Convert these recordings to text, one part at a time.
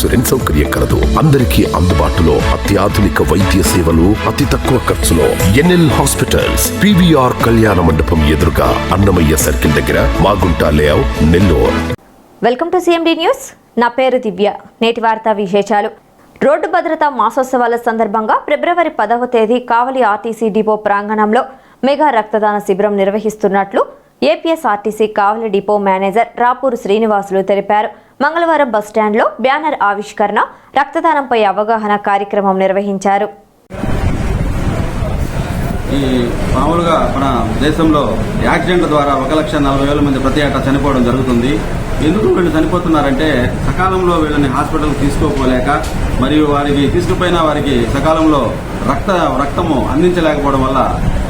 Insurance సౌకర్యం కలదు. అందరికీ అందుబాటులో అత్యాధునిక వైద్య సేవలు అతి తక్కువ ఖర్చులో ఎన్ఎల్ హాస్పిటల్స్ పివిఆర్ కళ్యాణ మండపం ఎదురుగా అన్నమయ్య సర్కిల్ దగ్గర Magunta layout Nellore. Welcome to CMD news. నా పేరు దివ్య. నేటి వార్తా విశేషాలు. రోడ్డు భద్రతా మాసోత్సవాల సందర్భంగా ఫిబ్రవరి పదవ తేదీ కావలి ఆర్టీసీ డిపో ప్రాంగణంలో మెగా రక్తదాన శిబిరం నిర్వహిస్తున్నట్లు APSRTC Kavali depot manager Rapuru Srinivasulu తెలిపారు. మంగళవారం బస్టాండ్లో బ్యానర్ ఆవిష్కరణ రక్తదానంపై అవగాహన కార్యక్రమం నిర్వహించారు. ఈ మామూలుగా మన దేశంలో యాక్సిడెంట్ల ద్వారా ఒక లక్ష నలభై వేల మంది ప్రతి ఏటా చనిపోవడం జరుగుతుంది. ఎందుకు వీళ్ళు చనిపోతున్నారంటే సకాలంలో వీళ్ళని హాస్పిటల్కి తీసుకోపోలేక మరియు వారికి తీసుకుపోయిన వారికి సకాలంలో రక్త రక్తము అందించలేకపోవడం వల్ల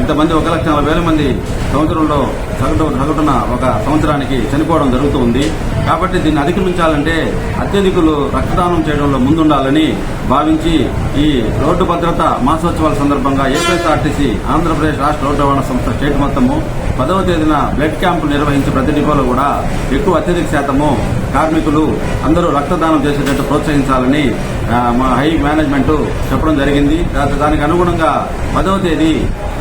ఇంతమంది ఒక లక్ష నలభై వేల మంది సంవత్సరంలో సగటు సగటున ఒక సంవత్సరానికి చనిపోవడం జరుగుతూ ఉంది. కాబట్టి దీన్ని అధిగమించాలంటే అత్యధికులు రక్తదానం చేయడంలో ముందుండాలని భావించి ఈ రోడ్డు భద్రత మాసోత్సవాల సందర్భంగా ఏపీఎస్ఆర్టీసీ ఆంధ్రప్రదేశ్ రాష్ట్ర రోడ్డు రవాణా సంస్థ స్టేట్ మొత్తము పదవ తేదీన బ్లడ్ క్యాంపులు నిర్వహించి ప్రతి డిపోలో కూడా ఎక్కువ అత్యధిక శాతము కార్మికులు అందరూ రక్తదానం చేసేటట్టు ప్రోత్సహించాలని మా హై మేనేజ్మెంట్ చెప్పడం జరిగింది. దానికి అనుగుణంగా పదవ తేదీ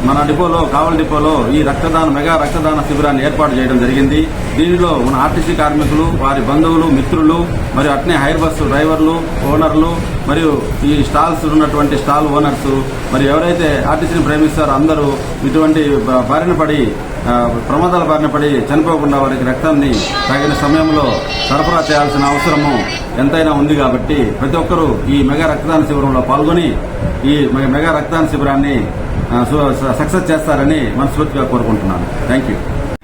మన డిపోలో కావల్ డిపోలో ఈ రక్తదాన మెగా రక్తదాన శిబిరాన్ని ఏర్పాటు చేయడం జరిగింది. దీనిలో మన ఆర్టీసీ కార్మికులు వారి బంధువులు మిత్రులు మరియు అట్నే హైర్ బస్సు డ్రైవర్లు ఓనర్లు మరియు ఈ స్టాల్స్ ఉన్నటువంటి స్టాల్ ఓనర్స్ మరి ఎవరైతే ఆర్టీసీని ప్రేమిస్తారో అందరూ ఇటువంటి బారిన పడి ప్రమాదాల బారిన పడి చనిపోకుండా వారికి రక్తాన్ని తగిన సమయంలో సరఫరా చేయాల్సిన అవసరము ఎంతైనా ఉంది కాబట్టి ప్రతి ఒక్కరూ ఈ మెగా రక్తదాన శిబిరంలో పాల్గొని ఈ మెగా రక్తదాన శిబిరాన్ని సక్సెస్ చేస్తారని మనస్ఫూర్తిగా కోరుకుంటున్నాను. Thank you